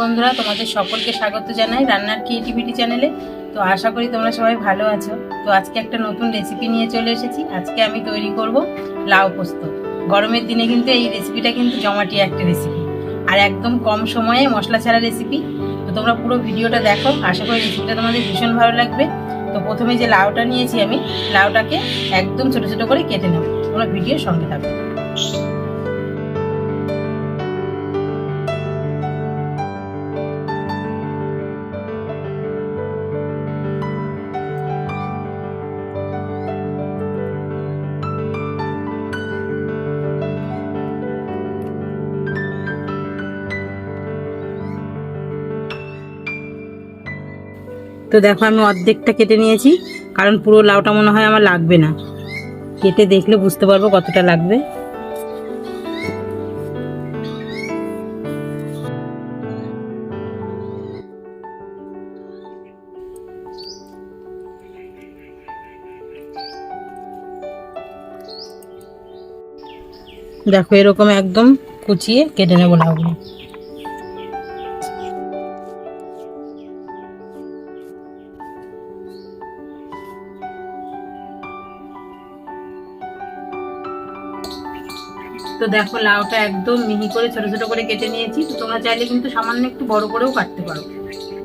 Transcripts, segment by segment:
বন্ধুরা, তোমাদের সকলকে স্বাগত জানাই রান্নার ক্রিয়েটিভিটি চ্যানেলে তো আশা করি তোমরা সবাই ভালো আছো। তো আজকে একটা নতুন রেসিপি নিয়ে চলে এসেছি। আজকে আমি তৈরি করব লাউ পোস্ত। গরমের দিনে কিন্তু এই রেসিপিটা কিন্তু জমাটি একটা রেসিপি আর একদম কম সময়ে মশলা ছাড়া রেসিপি তো তোমরা পুরো ভিডিওটা দেখো। আশা করি রেসিপিটা তোমাদের ভীষণ ভালো লাগবে। তো প্রথমে যে লাউটা নিয়েছি আমি, লাউটাকে একদম ছোট ছোট করে কেটে নেব। তোমরা ভিডিওর সঙ্গে থাকো। তো দেখো আমি অর্ধেকটা কেটে নিয়েছি, কারণ পুরো লাউটা মনে হয় আমার লাগবে না। কেটে দেখলে বুঝতে পারব কতটা লাগবে। দেখো এরকম একদম কুচিয়ে কেটে নেব লাউগুলো। তো দেখো লাউটা একদম মিহি করে ছোট ছোট করে কেটে নিয়েছি। তো তোমরা চাইলে কিন্তু সামান্য একটু বড় করেও কাটতে পারো।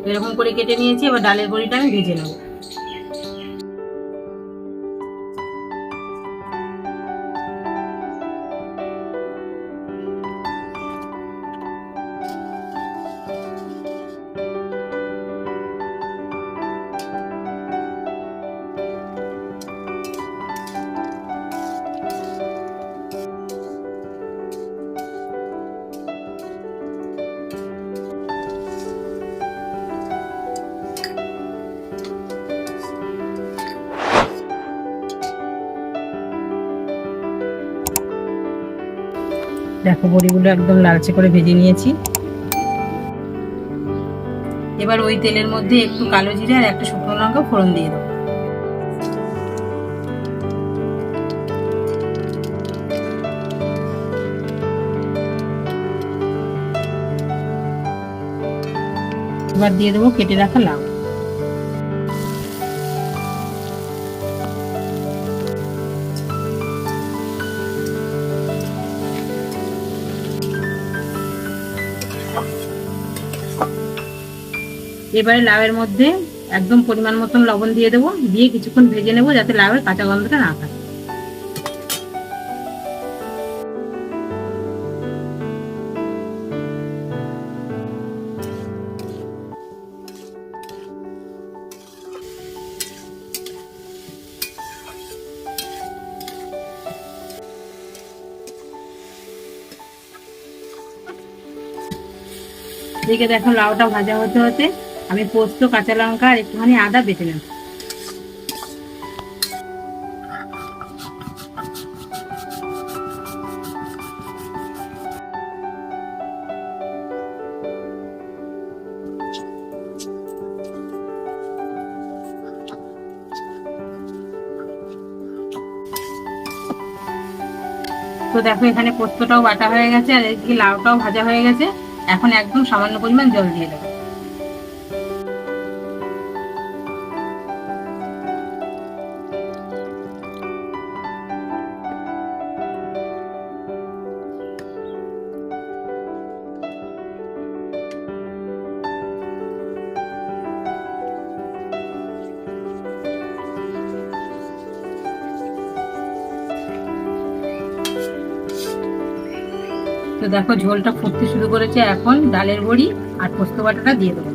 এরকম করে কেটে নিয়েছি, এবার ডালের বড়িটা আমি ভেজে নেব। দেখো বড়িগুলো একদম লালচে করে ভেজে নিয়েছি। এবার ওই তেলের মধ্যে একটু কালো জিরে আর একটা শুকনো লঙ্কা ফোড়ন দিয়ে দেবো। এবার দিয়ে দেবো কেটে রাখা লাউ। এবারে লাউয়ের মধ্যে একদম পরিমাণ মতন লবণ দিয়ে দেবো, দিয়ে কিছুক্ষণ ভেজে নেব যাতে লাউয়ের কাঁচা গন্ধটা না থাকে। এদিকে দেখো লাউটা ভাজা হতে হতে আমি পোস্ত, কাঁচা লঙ্কা আর একটুখানি আদা বেটে নেব। তো দেখো, এখানে পোস্তটাও বাটা হয়ে গেছে আর এদিকে লাউটাও ভাজা হয়ে গেছে। এখন একদম সামান্য পরিমাণ জল দিয়ে দেবো। তো দেখো ঝোলটা ফুটতে শুরু করেছে এখন ডালের বড়ি আর পোস্ত বাটাটা দিয়ে দেবো।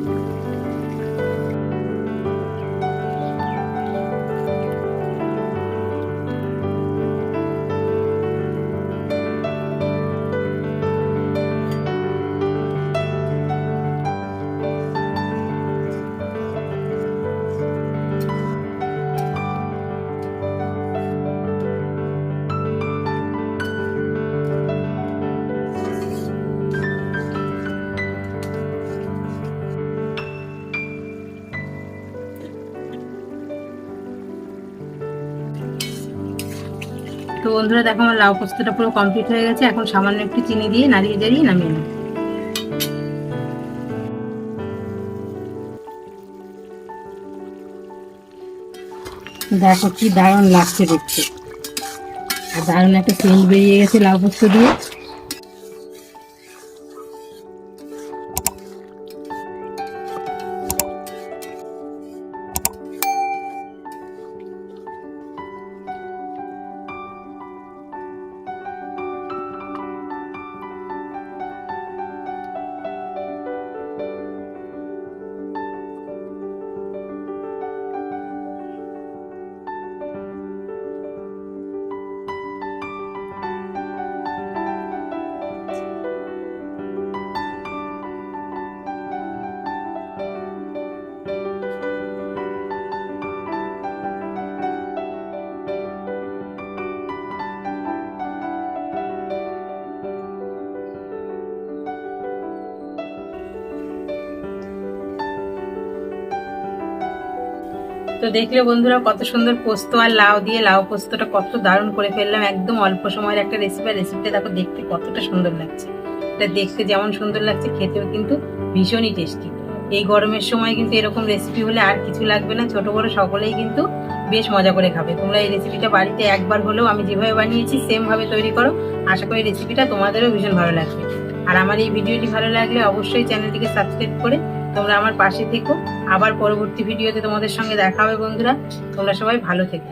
তো বন্ধুরা দেখো আমার লাউ পোস্তটা পুরো কমপ্লিট হয়ে গেছে। এখন সামান্য একটু চিনি দিয়ে নাড়িয়ে দাঁড়িয়ে নামিয়ে নেব। দেখো কি দারুণ লাগছে দেখতে। দারুণ একটা সেন্ট বেরিয়ে গেছে লাউ পোস্ত দিয়ে। তো দেখলে বন্ধুরা কত সুন্দর পোস্ত আর লাউ দিয়ে লাউ পোস্তটা কত দারুণ করে ফেললাম। একদম অল্প সময়ের একটা রেসিপি আর রেসিপিটা দেখো দেখতে কতটা সুন্দর লাগছে। এটা দেখতে যেমন সুন্দর লাগছে, খেতেও কিন্তু ভীষণই টেস্টি এই গরমের সময় কিন্তু এরকম রেসিপি হলে আর কিছু লাগবে না। ছোট বড় সকলেই কিন্তু বেশ মজা করে খাবে। তোমরা এই রেসিপিটা বাড়িতে একবার হলেও আমি যেভাবে বানিয়েছি সেম ভাবে তৈরি করো। আশা করি রেসিপিটা তোমাদেরও ভীষণ ভালো লাগবে। আর আমার এই ভিডিওটি ভালো লাগলে অবশ্যই চ্যানেলটিকে সাবস্ক্রাইব করে তোমরা আমার পাশে থেকো। আবার পরবর্তী ভিডিওতে তোমাদের সঙ্গে দেখা হবে বন্ধুরা। তোমরা সবাই ভালো থেকো।